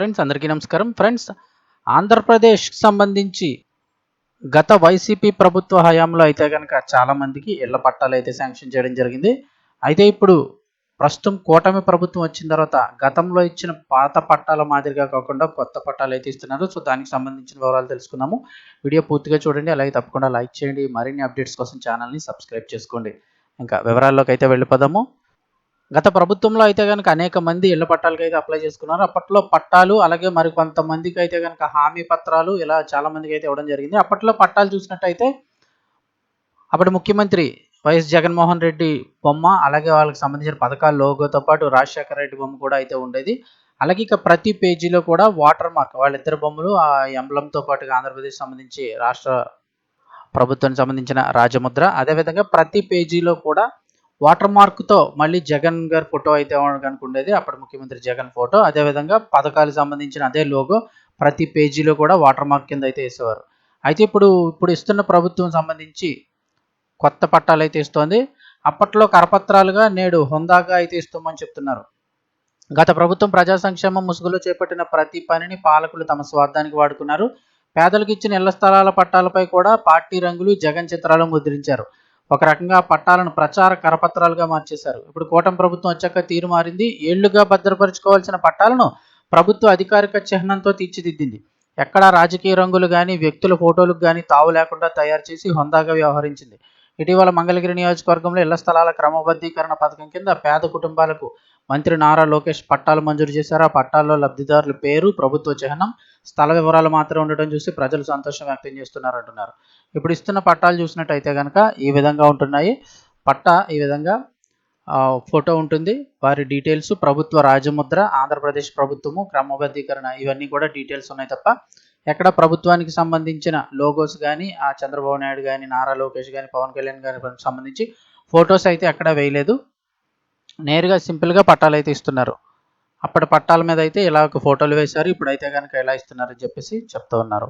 Friends అందరికీ నమస్కారం. Friends ఆంధ్రప్రదేశ్కి సంబంధించి గత వైసీపీ ప్రభుత్వ హయాంలో అయితే కనుక చాలామందికి ఇళ్ళ పట్టాలు అయితే శాంక్షన్ చేయడం జరిగింది. అయితే ఇప్పుడు ప్రస్తుతం కూటమి ప్రభుత్వం వచ్చిన తర్వాత గతంలో ఇచ్చిన పాత పట్టాల మాదిరిగా కాకుండా కొత్త పట్టాలు అయితే ఇస్తున్నారు. సో దానికి సంబంధించిన వివరాలు తెలుసుకున్నాము వీడియో పూర్తిగా చూడండి. అలాగే తప్పకుండా లైక్ చేయండి. మరిన్ని అప్డేట్స్ కోసం ఛానల్ని సబ్స్క్రైబ్ చేసుకోండి. ఇంకా వివరాల్లోకి అయితే వెళ్ళిపోదాము. గత ప్రభుత్వంలో అయితే కనుక అనేక మంది ఇళ్ళ పట్టాలకి అయితే అప్లై చేసుకున్నారు. అప్పట్లో పట్టాలు అలాగే మరి కొంతమందికి అయితే కనుక హామీ పత్రాలు ఇలా చాలా మందికి అయితే ఇవ్వడం జరిగింది. అప్పట్లో పట్టాలు చూసినట్టయితే అప్పటి ముఖ్యమంత్రి వైఎస్ జగన్మోహన్ రెడ్డి బొమ్మ అలాగే వాళ్ళకి సంబంధించిన పథకాల లోగోతో పాటు రాజశేఖర రెడ్డి బొమ్మ కూడా అయితే ఉండేది. అలాగే ఇక ప్రతి పేజీలో కూడా వాటర్ మార్క్ వాళ్ళిద్దరు బొమ్మలు ఆ ఎంబ్లంతో పాటుగా ఆంధ్రప్రదేశ్ సంబంధించి రాష్ట్ర ప్రభుత్వానికి సంబంధించిన రాజముద్ర. అదేవిధంగా ప్రతి పేజీలో కూడా వాటర్ మార్క్తో మళ్ళీ జగన్ గారి ఫోటో అయితే కనుక ఉండేది. అప్పటి ముఖ్యమంత్రి జగన్ ఫోటో. అదేవిధంగా పథకాలకు సంబంధించిన అదే లోగో ప్రతి పేజీలో కూడా వాటర్ మార్క్ కింద అయితే వేసేవారు. అయితే ఇప్పుడు ఇప్పుడు ఇస్తున్న ప్రభుత్వం సంబంధించి కొత్త పట్టాలు అయితే ఇస్తోంది. అప్పట్లో కరపత్రాలుగా నేడు హుందాగా అయితే ఇస్తామని చెప్తున్నారు. గత ప్రభుత్వం ప్రజా సంక్షేమం ముసుగులో చేపట్టిన ప్రతి పనిని పాలకులు తమ స్వార్థానికి వాడుకున్నారు. పేదలకు ఇచ్చిన ఇళ్ళ స్థలాల పట్టాలపై కూడా పార్టీ రంగులు జగన్ చిత్రాలు ముద్రించారు. ఒక రకంగా పట్టాలను ప్రచార కరపత్రాలుగా మార్చేశారు. ఇప్పుడు కూటమి ప్రభుత్వం వచ్చాక తీరు మారింది. ఏళ్ళుగా భద్రపరుచుకోవాల్సిన పట్టాలను ప్రభుత్వ అధికారిక చిహ్నంతో తీర్చిదిద్దింది. ఎక్కడా రాజకీయ రంగులు కానీ వ్యక్తుల ఫోటోలకు కానీ తావు లేకుండా తయారు చేసి హొందాగా వ్యవహరించింది. ఇటీవల మంగళగిరి నియోజకవర్గంలో ఇళ్ళ స్థలాల క్రమబద్ధీకరణ పథకం కింద పేద కుటుంబాలకు మంత్రి నారా లోకేష్ పట్టాలు మంజూరు చేశారు. ఆ పట్టాల్లో లబ్ధిదారుల పేరు ప్రభుత్వ చిహ్నం స్థల వివరాలు మాత్రం ఉండటం చూసి ప్రజలు సంతోషం వ్యక్తం చేస్తున్నారు అంటున్నారు ఇప్పుడు ఇస్తున్న పట్టాలు చూసినట్టయితే కనుక ఈ విధంగా ఉంటున్నాయి. పట్టా ఈ విధంగా ఫోటో ఉంటుంది. వారి డీటెయిల్స్ ప్రభుత్వ రాజముద్ర ఆంధ్రప్రదేశ్ ప్రభుత్వము క్రమబద్ధీకరణ ఇవన్నీ కూడా డీటెయిల్స్ ఉన్నాయి తప్ప ఎక్కడ ప్రభుత్వానికి సంబంధించిన లోగోస్ కానీ ఆ చంద్రబాబు నాయుడు కానీ నారా లోకేష్ కానీ పవన్ కళ్యాణ్ గారి సంబంధించి ఫొటోస్ అయితే ఎక్కడ వేయలేదు. నేరుగా సింపుల్గా పట్టాలు అయితే ఇస్తున్నారు. అప్పటి పట్టాల మీద అయితే ఇలా ఒక ఫోటోలు వేశారు. ఇప్పుడైతే కనుక ఎలా ఇస్తున్నారని చెప్పేసి చెప్తూ ఉన్నారు.